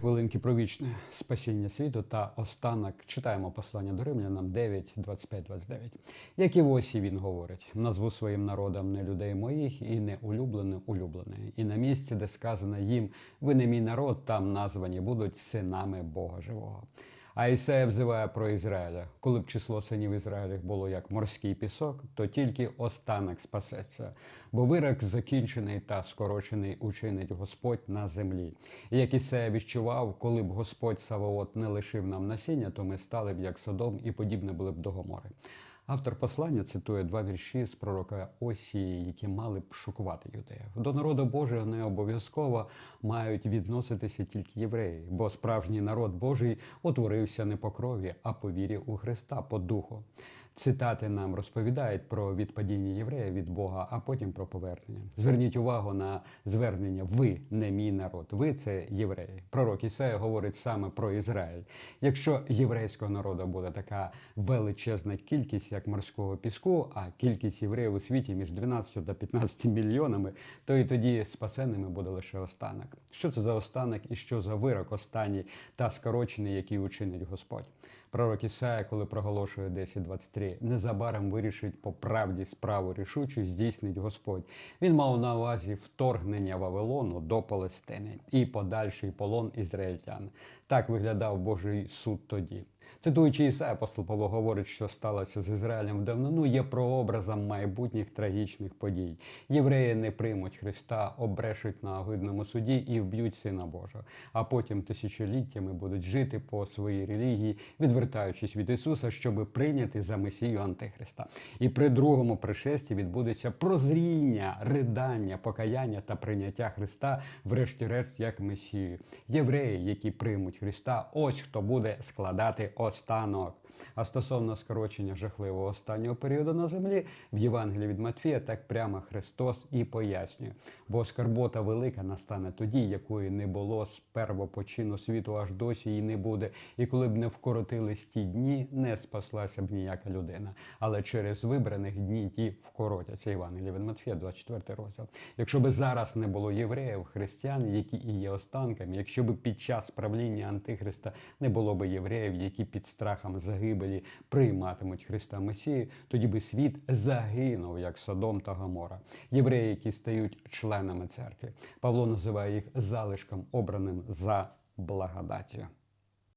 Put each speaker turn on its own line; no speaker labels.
Хвилинки про вічне спасіння світу та останок читаємо послання до римлянам 9, 25, 29. Як і в осі він говорить: назву своїм народом не людей моїх і не улюблене улюблене. І на місці, де сказано їм, ви не мій народ, там названі будуть синами Бога живого. А Ісея взиває про Ізраїля. Коли б число синів Ізраїлів було як морський пісок, то тільки останок спасеться, бо вирок закінчений та скорочений учинить Господь на землі. І як Ісея відчував, коли б Господь Саваот не лишив нам насіння, то ми стали б як Содом і подібне були б до Гомори. Автор послання цитує два вірші з пророка Осії, які мали б шокувати юдеїв. До народу Божого не обов'язково мають відноситися тільки євреї, бо справжній народ Божий утворився не по крові, а по вірі у Христа, по духу. Цитати нам розповідають про відпадіння єврея від Бога, а потім про повернення. Зверніть увагу на звернення Ви не мій народ. Ви це євреї. Пророк Ісея говорить саме про Ізраїль. Якщо єврейського народу буде така величезна кількість, як морського піску, а кількість євреїв у світі між 12 та 15 мільйонами, то і тоді спасенними буде лише останок. Що це за останок і що за вирок останній та скорочений, який учинить Господь? Пророк Ісая, коли проголошує 10.23, незабаром вирішить по правді справу рішучу здійснить Господь. Він мав на увазі вторгнення Вавилону до Палестини і подальший полон ізраїльтян. Так виглядав Божий суд тоді. Цитуючи Ісая, апостол Павло говорить, що сталося з Ізраїлем в давнину, є прообразом майбутніх трагічних подій. Євреї не приймуть Христа, обрешуть на огидному суді і вб'ють Сина Божого. А потім тисячоліттями будуть жити по своїй релігії, відвертаючись від Ісуса, щоб прийняти за Месію Антихриста. І при другому пришесті відбудеться прозріння, ридання, покаяння та прийняття Христа, врешті-решт, як Месію. Євреї, які приймуть Христа, ось хто буде складати останок. А стосовно скорочення жахливого останнього періоду на землі, в Євангелії від Матфія так прямо Христос і пояснює. Бо скарбота велика настане тоді, якої не було з первопочину світу, аж досі і не буде. І коли б не вкоротились ті дні, не спаслася б ніяка людина. Але через вибраних дні ті вкоротяться. Євангелія від Матфія, 24 розділ. Якщо б зараз не було євреїв, християн, які і є останками, якщо б під час правління Антихриста не було б євреїв, які під страхом загибелі прийматимуть Христа Месію, тоді би світ загинув, як Содом та Гомора. Євреї, які стають членами церкви. Павло називає їх залишком обраним за благодаттю.